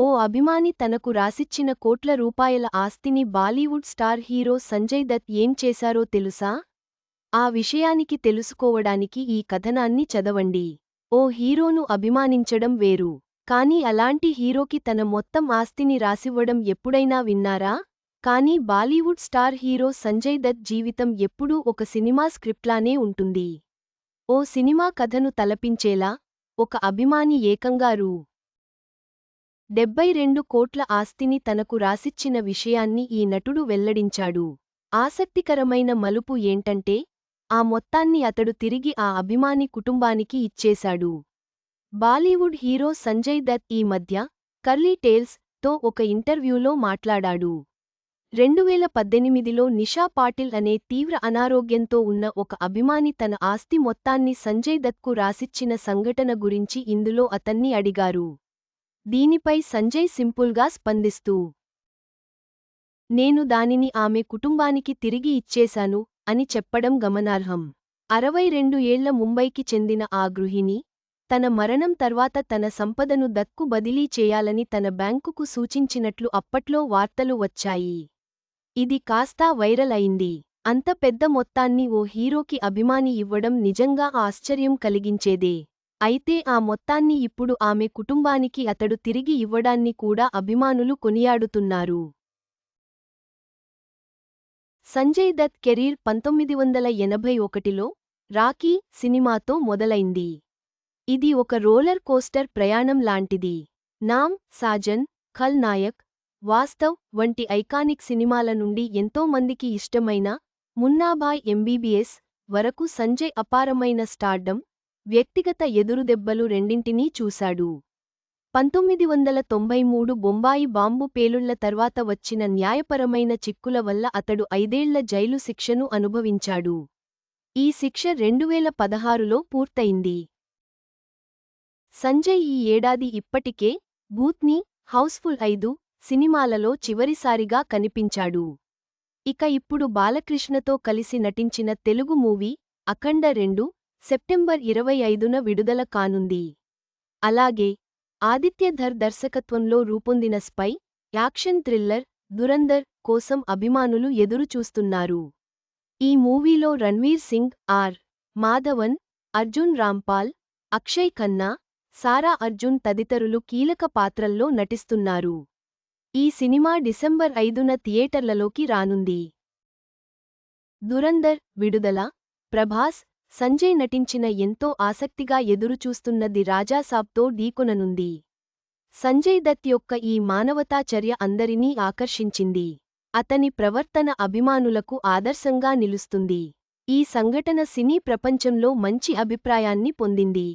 ఓ అభిమాని తనకు రాసిచ్చిన కోట్ల రూపాయల ఆస్తిని Bollywood star hero Sanjay Dutt ఏం చేశారో తెలుసా? ఆ విషయానికి తెలుసుకోవడానికి ఈ కథనాన్ని చదవండి. ఓ హీరోను అభిమానించడం వేరు. కానీ అలాంటి హీరోకి తన మొత్తం ఆస్తిని రాసివ్వడం ఎప్పుడైనా విన్నారా? కానీ Bollywood star hero Sanjay Dutt జీవితం ఎప్పుడూ ఒక సినిమా స్క్రిప్ట్లానే ఉంటుంది. ఓ సినిమా కథను తలపించేలా ఒక అభిమాని ఏకంగా రూ. డెబ్బై రెండు కోట్ల ఆస్తిని తనకు రాసిచ్చిన విషయాన్ని ఈ నటుడు వెల్లడించాడు. ఆసక్తికరమైన మలుపు ఏంటంటే ఆ మొత్తాన్ని అతడు తిరిగి ఆ అభిమాని కుటుంబానికి ఇచ్చేశాడు. బాలీవుడ్ హీరో సంజయ్ దత్ ఈ మధ్య కర్లీ టేల్స్తో ఒక ఇంటర్వ్యూలో మాట్లాడాడు. రెండువేల పద్దెనిమిదిలో నిషా పాటిల్ అనే తీవ్ర అనారోగ్యంతో ఉన్న ఒక అభిమాని తన ఆస్తి మొత్తాన్ని సంజయ్ దత్కు రాసిచ్చిన సంఘటన గురించి ఇందులో అతన్ని అడిగారు. దీనిపై సంజయ్ సింపుల్గా స్పందిస్తూ నేను దానిని ఆమె కుటుంబానికి తిరిగి ఇచ్చేశాను అని చెప్పడం గమనార్హం. అరవై రెండు ఏళ్ళ ముంబైకి చెందిన ఆ గృహిణి తన మరణం తర్వాత తన సంపదను దక్కు బదిలీ చేయాలని తన బ్యాంకుకు సూచించినట్లు అప్పట్లో వార్తలు వచ్చాయి. ఇది కాస్తా వైరల్ అయింది. అంత పెద్ద మొత్తాన్ని ఓ హీరోకి అభిమాని ఇవ్వడం నిజంగా ఆశ్చర్యం కలిగించేదే. అయితే ఆ మొత్తాన్ని ఇప్పుడు ఆమె కుటుంబానికి అతడు తిరిగి ఇవ్వడాన్ని కూడా అభిమానులు కొనియాడుతున్నారు. సంజయ్ దత్ కెరీర్ పంతొమ్మిది వందల ఎనభై ఒకటిలో రాకీ సినిమాతో మొదలైంది. ఇది ఒక రోలర్ కోస్టర్ ప్రయాణం లాంటిది. నామ్ సాజన్ ఖల్ నాయక్ వాస్తవ్ వంటి ఐకానిక్ సినిమాల నుండి ఎంతో మందికి ఇష్టమైన మున్నాబాయ్ ఎంబీబీఎస్ వరకు సంజయ్ అపారమైన స్టార్డమ్ వ్యక్తిగత ఎదురుదెబ్బలు రెండింటినీ చూశాడు. పంతొమ్మిది వందల తొంభై మూడు బొంబాయి బాంబు పేలుళ్ళ తర్వాత వచ్చిన న్యాయపరమైన చిక్కుల వల్ల అతడు ఐదేళ్ళ జైలు శిక్షను అనుభవించాడు. ఈ శిక్ష రెండువేల పదహారులో పూర్తయింది. సంజయ్ ఈ ఏడాది ఇప్పటికే భూత్ని హౌస్ఫుల్ ఐదు సినిమాలలో చివరిసారిగా కనిపించాడు. ఇక ఇప్పుడు బాలకృష్ణతో కలిసి నటించిన తెలుగు మూవీ అఖండ రెండు సెప్టెంబర్ ఇరవై ఐదున విడుదల కానుంది. అలాగే ఆదిత్యధర్ దర్శకత్వంలో రూపొందిన స్పై యాక్షన్ థ్రిల్లర్ దురందర్ కోసం అభిమానులు ఎదురుచూస్తున్నారు. ఈ మూవీలో రణ్వీర్ సింగ్ ఆర్. మాధవన్ అర్జున్ రాంపాల్ అక్షయ్ ఖన్నా సారా అర్జున్ తదితరులు కీలక పాత్రల్లో నటిస్తున్నారు. ఈ సినిమా డిసెంబర్ ఐదున థియేటర్లలోకి రానుంది. దురందర్ విడుదల ప్రభాస్ సంజయ్ నటించిన ఎంతో ఆసక్తిగా ఎదురుచూస్తున్నది రాజాసాబ్తో ఢీకొననుంది. సంజయ్ దత్ యొక్క ఈ మానవతా చర్య అందరినీ ఆకర్షించింది. అతని ప్రవర్తన అభిమానులకు ఆదర్శంగా నిలుస్తుంది. ఈ సంఘటన సినీ ప్రపంచంలో మంచి అభిప్రాయాన్ని పొందింది.